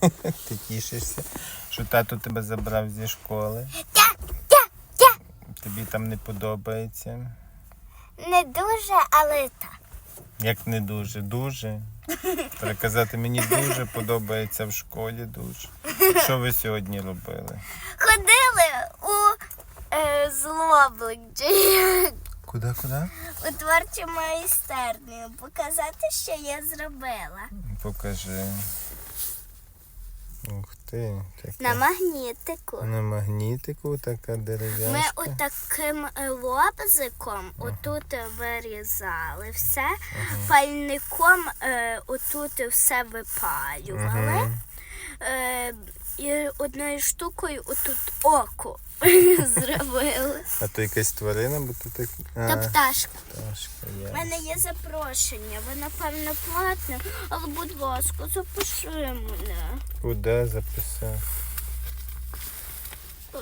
Ти тішишся, що тато тебе забрав зі школи. Тобі там не подобається. Не дуже, але так. Як не дуже, дуже. Переказати мені дуже подобається в школі дуже. Що ви сьогодні робили? Ходили у е, злоблик Куди, куди? у творчу майстерню показати, що я зробила. Покажи. Ух ти, На магнітику. На магнітику така Ми отаким лобзиком лобзиком отут вирізали все, пальником е, отут все випалювали. Ага. Е, і одною штукою отут око зробили. А то якась тварина, бо то так. А, Та пташка. пташка У є. мене є запрошення, ви напевно платне, але будь ласка, запиши мене. Куди записав? Е,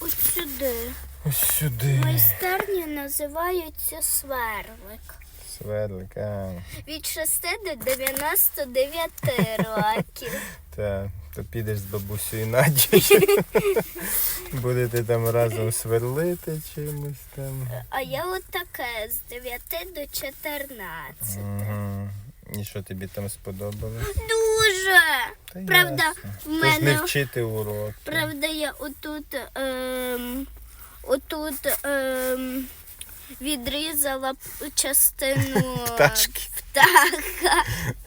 От сюди. Ось сюди. Майстерня називається сверлик. Сверлик, а. Від 6 до 99 років. Та, то підеш з бабусею Надією. Будете там разом сверлити чимось там. А я от таке з 9 до 14. Угу. І що тобі там сподобалось? Дуже! Та Правда, ясно. в Тож не вчити урок. правда я отут ем, отут ем, відрізала частину Пташки. птаха.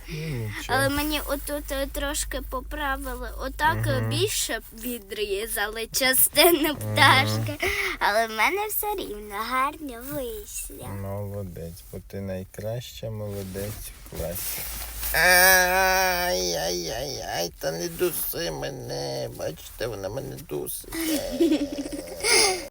Ну. Але мені отут е, трошки поправили. Отак е, більше відрізали частину пташки. Але в мене все рівно гарно вийшло. Молодець, бо ти найкраща молодець в класі. Ай-яй-яй-яй, та не дуси мене. Бачите, вона мене дусить.